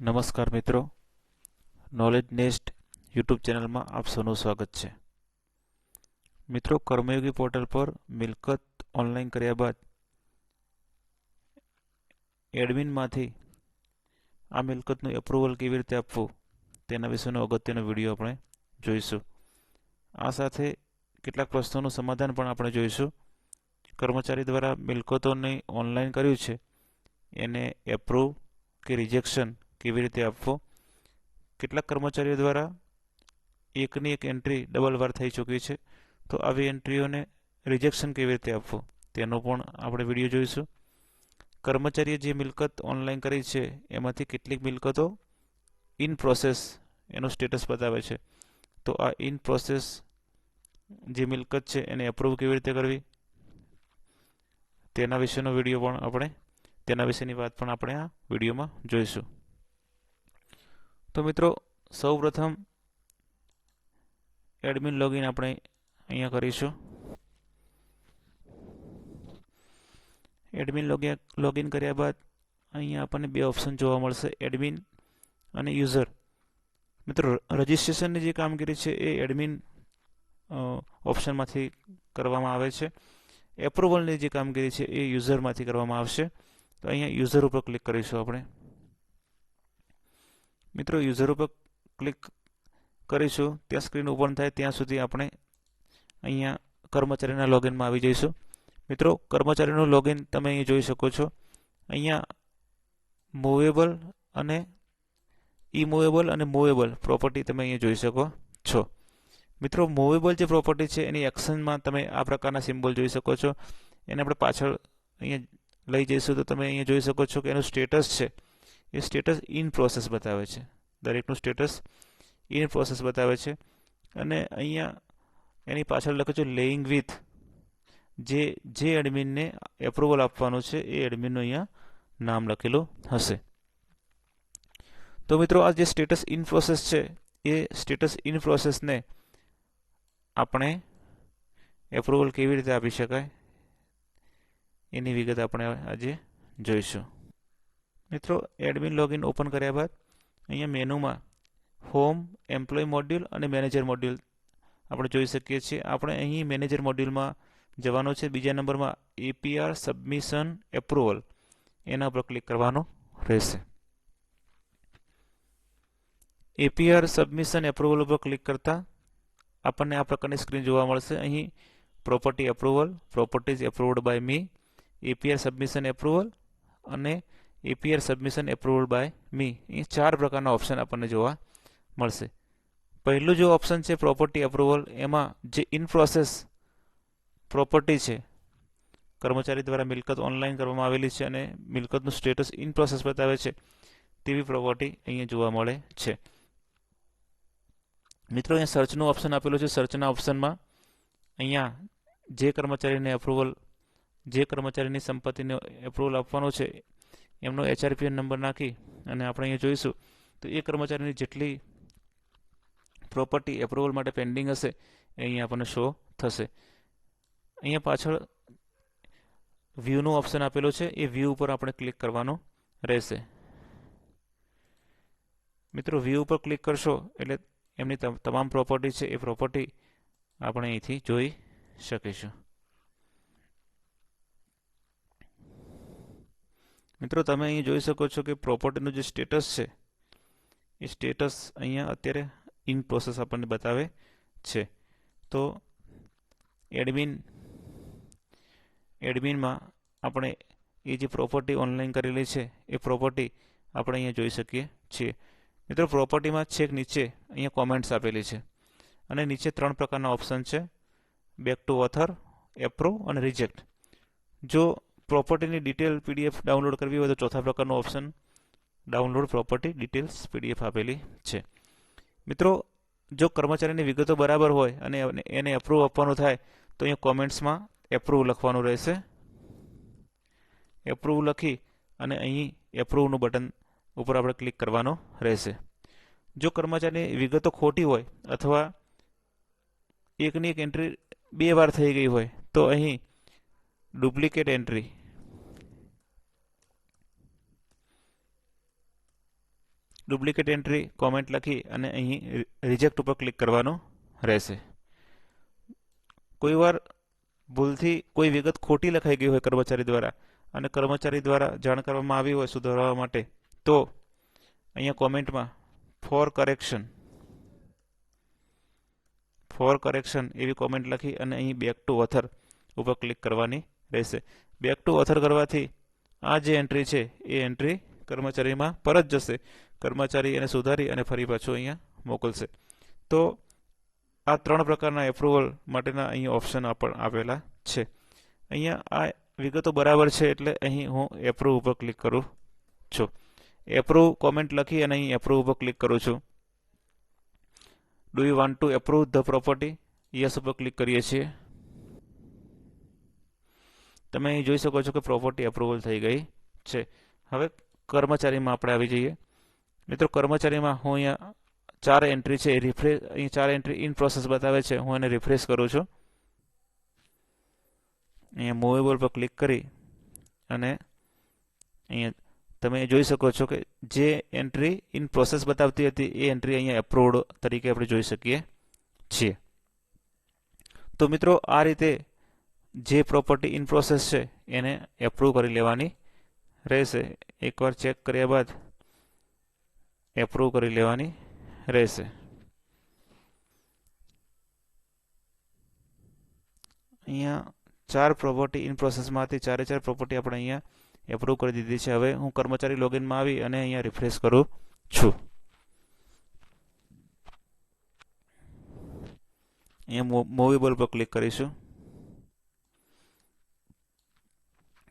નમસ્કાર મિત્રો. Knowledge nest YouTube ચેનલમાં આપ સૌનું સ્વાગત છે. મિત્રો, કર્મયોગી પોર્ટલ પર મિલકત ઓનલાઈન કર્યા બાદ એડમિનમાંથી આ મિલકતનું એપ્રુવલ કેવી રીતે આપવું તેના વિશેનો અગત્યનો વીડિયો આપણે જોઈશું. આ સાથે કેટલાક પ્રશ્નોનું સમાધાન પણ આપણે જોઈશું. કર્મચારી દ્વારા મિલકતોને ઓનલાઈન કર્યું છે. એને એપ્રુવ કે રિજેક્શન કેવી રીતે આપવો? કેટલાક કર્મચારીઓ દ્વારા એકની એક એન્ટ્રી ડબલ વાર થઈ ચૂકી છે. તો આવી એન્ટ્રીઓને રિજેક્શન કેવી રીતે આપવું? તેનો પણ આપણે વીડિયો જોઈશું. કર્મચારીએ જે મિલકત ઓનલાઈન કરી છે, એમાંથી કેટલીક મિલકતો ઇન પ્રોસેસ એનું સ્ટેટસ બતાવે છે. તો આ ઇન પ્રોસેસ જે મિલકત છે, એને એપ્રૂવ કેવી રીતે કરવી? તેના વિશેનો વીડિયો પણ આપણે, તેના વિશેની વાત પણ આપણે આ વિડીયોમાં જોઈશું. તો મિત્રો, સૌપ્રથમ એડમિન લોગિન આપણે અહીંયા કરીશું. એડમિન લોગિન કર્યા બાદ અહીંયા આપણને બે ઓપ્શન જોવા મળશે, એડમિન અને યુઝર. મિત્રો, રજિસ્ટ્રેશનની જે કામગીરી છે એ એડમિન ઓપ્શનમાંથી કરવામાં આવે છે. એપ્રુવલની જે કામગીરી છે એ યુઝરમાંથી કરવામાં આવશે. તો અહીંયા યુઝર ઉપર ક્લિક કરીશું આપણે. મિત્રો યુઝર ઉપર ક્લિક કરીશું. ત્યાં સ્ક્રીન ઓપન થાય ત્યાં સુધી આપણે અહીંયા કર્મચારીના લોગિનમાં આવી જઈશું. મિત્રો, કર્મચારીનું લોગિન તમે અહીં જોઈ શકો છો. અહીંયા મૂવેબલ અને ઇમૂવેબલ અને મૂવેબલ પ્રોપર્ટી તમે અહીંયા જોઈ શકો છો. મિત્રો મૂવેબલ જે પ્રોપર્ટી છે, એની એક્શનમાં તમે આ પ્રકારના સિમ્બોલ જોઈ શકો છો. એને આપણે પાછળ અહીંયા લઈ જઈશું તો તમે અહીંયા જોઈ શકો છો કે એનું સ્ટેટસ છે. એ સ્ટેટસ ઇન પ્રોસેસ બતાવે છે. દરેકનું સ્ટેટસ ઇન પ્રોસેસ બતાવે છે. અને અહીંયા એની પાછળ લખે છે લેઇંગ વિથ જે જે એડમિનને એપ્રુવલ આપવાનું છે, એ એડમિનનું અહીંયા નામ લખેલું હશે. તો મિત્રો, આ જે સ્ટેટસ ઇન પ્રોસેસ છે, એ સ્ટેટસ ઇન પ્રોસેસને આપણે એપ્રુવલ કેવી રીતે આપી શકાય? એની વિગત આપણે આજે જોઈશું. મિત્રો એડમિન લોગિન ઓપન કર્યા બાદ અહીંયા મેનુમાં હોમ એમ્પ્લોય મોડ્યુલ અને મેનેજર મોડ્યુલ આપણે જોઈ શકીએ છીએ. આપણે અહીં મેનેજર મોડ્યુલમાં જવાનું છે. બીજા નંબરમાં એપીઆર સબમિશન એપ્રુવલ એના પર ક્લિક કરવાનો રહેશે. એપીઆર સબમિશન એપ્રુવલ ઉપર ક્લિક કરતા આપણને આ પ્રકારની સ્ક્રીન જોવા મળશે. અહીં property approval properties approved by me APR submission approval અને APR submission approved by me એ ચાર પ્રકારના ઓપ્શન આપણને જોવા મળશે. પહેલું જે ઓપ્શન છે પ્રોપર્ટી એપ્રુવલ એમાં જે ઇન પ્રોસેસ પ્રોપર્ટી છે, કર્મચારી દ્વારા મિલકત ઓનલાઈન કરવામાં આવેલી છે અને મિલકતનું સ્ટેટસ ઇન પ્રોસેસ બતાવે છે, તેવી પ્રોપર્ટી અહીંયા જોવા મળે છે. મિત્રો, અહીંયા સર્ચનું ઓપ્શન આપેલું છે. સર્ચના ઓપ્શનમાં અહીંયા જે કર્મચારીને એપ્રુવલ જે કર્મચારીની સંપત્તિને એપ્રુવલ આપવાનો છે એમનો એચઆરપીએન નંબર નાખી અને આપણે અહીંયા જોઈશું. તો એ કર્મચારીની જેટલી પ્રોપર્ટી એપ્રુવલ માટે પેન્ડિંગ હશે, એ અહીંયા આપણને શો થશે. અહીંયા પાછળ વ્યૂનું ઓપ્શન આપેલો છે, એ વ્યૂ ઉપર આપણે ક્લિક કરવાનું રહેશે. મિત્રો વ્યૂ ઉપર ક્લિક કરશો એટલે એમની તમામ પ્રોપર્ટી છે, એ પ્રોપર્ટી આપણે અહીંથી જોઈ શકીશું. મિત્રો, તમે અહીં જોઈ શકો છો કે પ્રોપર્ટીનું જે સ્ટેટસ છે, એ સ્ટેટસ અહીંયા અત્યારે ઇન પ્રોસેસ આપણને બતાવે છે. તો એડમિન એડમિનમાં આપણે એ જે પ્રોપર્ટી ઓનલાઈન કરેલી છે, એ પ્રોપર્ટી આપણે અહીંયા જોઈ શકીએ છીએ. મિત્રો પ્રોપર્ટીમાં છેક નીચે અહીંયા કોમેન્ટ્સ આપેલી છે અને નીચે ત્રણ પ્રકારના ઓપ્શન છે બેક ટુ ઓથર એપ્રો અને રિજેક્ટ જો પ્રોપર્ટીની ડિટેલ પીડીએફ ડાઉનલોડ કરવી હોય તો ચોથા પ્રકારનો option download property details PDF આપેલી છે. મિત્રો, જો કર્મચારીની વિગતો બરાબર હોય અને એને એપ્રુવ આપવાનું થાય, તો અહીંયા કોમેન્ટ્સમાં એપ્રુવ લખવાનું રહેશે. એપ્રુવ લખી અને અહીં એપ્રુવનું બટન ઉપર આપણે ક્લિક કરવાનો રહેશે. જો કર્મચારીની વિગતો ખોટી હોય અથવા એકની એક એન્ટ્રી બે વાર થઈ ગઈ હોય, તો અહીં duplicate entry duplicate entry, comment લખી અને અહીં રિજેક્ટ ઉપર ક્લિક કરવાનું રહેશે. કોઈવાર ભૂલથી કોઈ વિગત ખોટી લખાઈ ગઈ હોય કર્મચારી દ્વારા અને કર્મચારી દ્વારા જાણ કરવામાં આવી હોય સુધારવા માટે, તો અહીંયા કોમેન્ટમાં ફોર કરેક્શન ફોર કરેક્શન એવી કોમેન્ટ લખી અને અહીં બેક ટુ ઓથર ઉપર ક્લિક કરવાની રહેશે. બેક ટુ ઓથર કરવાથી આ જે એન્ટ્રી છે, એ એન્ટ્રી કર્મચારીમાં પરત જશે. કર્મચારી એને સુધારી અને ફરી પાછું અહીંયા મોકલશે. તો આ ત્રણ પ્રકારના એપ્રુવલ માટેના અહીં ઓપ્શન પણ આપેલા છે. અહીંયા આ વિગતો બરાબર છે એટલે અહીં હું એપ્રુવ ઉપર ક્લિક કરું છું. એપ્રુવ કોમેન્ટ લખી અને અહીં એપ્રુવ ઉપર ક્લિક કરું છું. Do you want to approve the property yes ઉપર ક્લિક કરીએ છીએ. તમે અહીં જોઈ શકો છો કે પ્રોપર્ટી એપ્રુવલ થઈ ગઈ છે. હવે કર્મચારીમાં આપણે આવી જઈએ. મિત્રો, કર્મચારીમાં હું અહીંયા ચાર એન્ટ્રી છે. રિફ્રેશ અહીં ચાર એન્ટ્રી ઇન પ્રોસેસ બતાવે છે. હું એને રિફ્રેશ કરું છું. અહીંયા મૂવેબલ પર ક્લિક કરી અને અહીંયા તમે જોઈ શકો છો કે જે એન્ટ્રી ઇન પ્રોસેસ બતાવતી હતી, એ એન્ટ્રી અહીંયા એપ્રુવડ તરીકે આપણે જોઈ શકીએ છીએ. તો મિત્રો, આ રીતે જે પ્રોપર્ટી ઇન પ્રોસેસ છે, એને એપ્રુવ કરી લેવાની રહેશે. એકવાર ચેક કર્યા બાદ એપ્રુવ કરી લેવાની રહેશે. અહીંયા ચાર પ્રોપર્ટી ઇન પ્રોસેસમાંથી ચારે ચાર પ્રોપર્ટી આપણે અહીંયા એપ્રુવ કરી દીધી છે. હવે હું કર્મચારી લોગિનમાં આવી અને અહીંયા રિફ્રેશ કરું છું. અહીંયા મૂવેબલ પર ક્લિક કરીશું.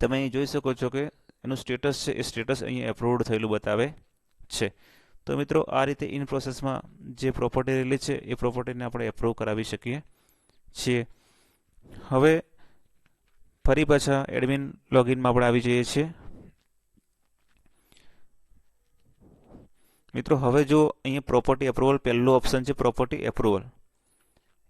તમે અહીં જોઈ શકો છો કે એનું સ્ટેટસ છે, એ સ્ટેટસ અહીંયા એપ્રુવડ થયેલું બતાવે છે. તો મિત્રો, આ રીતે ઇન પ્રોસેસમાં જે પ્રોપર્ટી રહેલી છે, એ પ્રોપર્ટીને આપણે એપ્રુવ કરાવી શકીએ છીએ. હવે ફરી પાછા એડમિન લોગિનમાં આપણે આવી જઈએ છીએ. મિત્રો, હવે જો અહીંયા પ્રોપર્ટી એપ્રુવલ પહેલું ઓપ્શન છે પ્રોપર્ટી એપ્રુવલ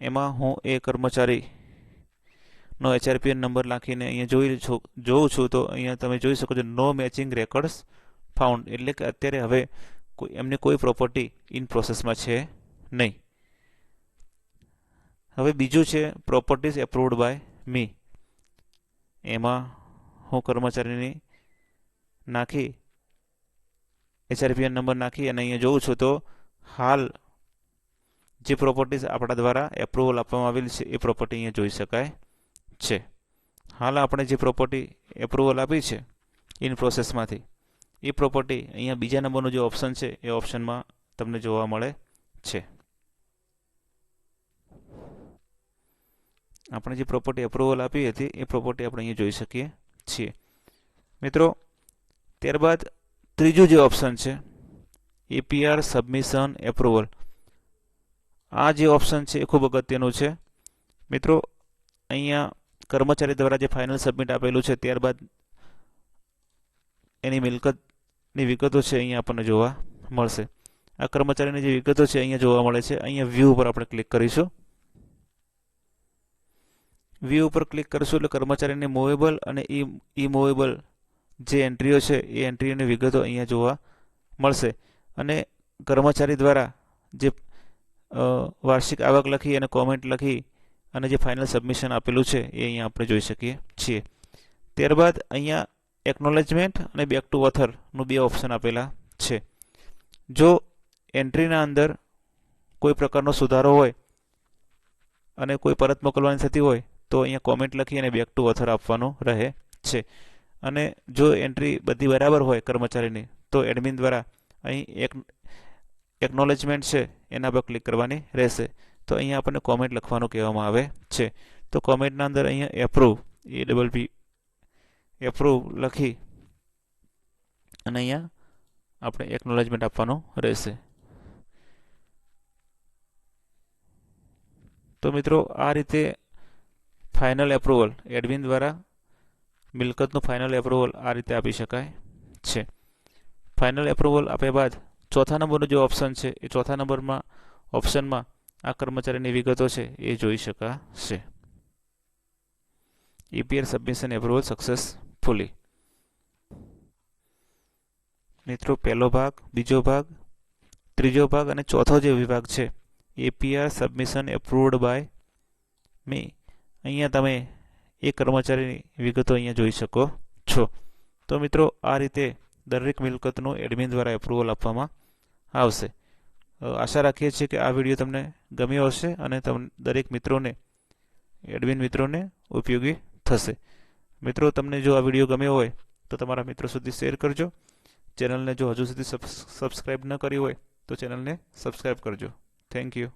એમાં હું એ કર્મચારીનો એચઆરપીએન નંબર નાખીને અહીંયા જોઈ જોઉં છું તો અહીંયા તમે જોઈ શકો છો નો મેચિંગ રેકોર્ડ્સ ફાઉન્ડ એટલે કે અત્યારે હવે કોઈ, એમની કોઈ પ્રોપર્ટી ઇન પ્રોસેસમાં છે નહીં. હવે બીજું છે પ્રોપર્ટીઝ એપ્રુવડ બાય મી એમાં હું કર્મચારીની નાખી એચઆરપીએન નંબર નાખી અને અહીંયા જોઉં છું તો હાલ જે પ્રોપર્ટીઝ આપણા દ્વારા એપ્રુવલ આપવામાં આવેલી છે, એ પ્રોપર્ટી અહીંયા જોઈ શકાય છે. હાલ આપણે જે પ્રોપર્ટી એપ્રુવલ આપી છે ઇન પ્રોસેસમાંથી એ પ્રોપર્ટી અહીંયા બીજા નંબરનું જે ઓપ્શન છે, એ ઓપ્શનમાં તમને જોવા મળે છે. આપણે જે પ્રોપર્ટી અપ્રુવલ આપી હતી, એ પ્રોપર્ટી આપણે અહીંયા જોઈ શકીએ છીએ. મિત્રો, ત્યારબાદ ત્રીજું જે ઓપ્શન છે એપીઆર સબમિશન એપ્રુવલ આ જે ઓપ્શન છે, એ ખૂબ અગત્યનું છે. મિત્રો, અહીંયા કર્મચારી દ્વારા જે ફાઇનલ સબમિટ આપેલું છે, ત્યારબાદ એની મિલકતની વિગતો છે અહીંયા આપણને જોવા મળશે. આ કર્મચારીની જે વિગતો છે અહીંયા જોવા મળે છે. અહીંયા વ્યૂ ઉપર આપણે ક્લિક કરીશું. વ્યૂ ઉપર ક્લિક કરીશું એટલે કર્મચારીની મૂવેબલ અને ઈ ઈ મૂવેબલ જે એન્ટ્રીઓ છે, એ એન્ટ્રીઓની વિગતો અહીંયા જોવા મળશે. અને કર્મચારી દ્વારા જે વાર્ષિક આવક લખી અને કોમેન્ટ લખી અને જે ફાઇનલ સબમિશન આપેલું છે, એ અહીંયા આપણે જોઈ શકીએ છીએ. ત્યારબાદ અહીંયા એકનોલેજમેન્ટ અને બેક ટુ ઓથરનું બે ઓપ્શન આપેલા છે. જો એન્ટ્રીના અંદર કોઈ પ્રકારનો સુધારો હોય અને કોઈ પરત મોકલવાની થતી હોય, તો અહીંયા કોમેન્ટ લખી અને બેક ટુ ઓથર આપવાનું રહે છે. અને જો એન્ટ્રી બધી બરાબર હોય કર્મચારીની, તો એડમિન દ્વારા અહીં એક એકનોલેજમેન્ટ છે, એના પર ક્લિક કરવાની રહેશે. તો અહીંયા આપણને કોમેન્ટ લખવાનું કહેવામાં આવે છે. તો કોમેન્ટના અંદર અહીંયા approve A double P approve લખી અને અહીંયા આપણે એકનોલેજમેન્ટ આપવાનું રહેશે. તો મિત્રો, આ રીતે ફાઇનલ એપ્રુવલ એડમિન દ્વારા મિલકતનું ફાઇનલ એપ્રુવલ આ રીતે આપી શકાય છે. ફાઇનલ એપ્રુવલ આપ્યા બાદ ચોથા નંબરનો જે ઓપ્શન છે, એ ચોથા નંબરમાં ઓપ્શનમાં આ કર્મચારીની વિગતો છે, એ જોઈ શકાશે. ઈપીઆર સબમિશન એપ્રુવલ સક્સેસફુલી મિત્રો, પહેલો ભાગ, બીજો ભાગ, ત્રીજો ભાગ અને ચોથો જે વિભાગ છે APR submission approved by me અહીંયા તમે એ કર્મચારીની વિગતો અહીંયા જોઈ શકો છો. તો મિત્રો, આ રીતે દરેક મિલકતનું એડમિન દ્વારા એપ્રુવલ આપવામાં આવશે. આશા રાખીએ છીએ કે આ વીડિયો તમને ગમ્યો હશે અને તમને દરેક મિત્રોને એડમિન મિત્રોને ઉપયોગી થશે. મિત્રો, તમને જો આ વીડિયો ગમ્યો હોય, તો તમારા મિત્રો સુધી શેર કરજો. ચેનલને જો હજુ સુધી સબસ્ક્રાઈબ ન કરી હોય, તો ચેનલને સબસ્ક્રાઈબ કરજો. Thank you.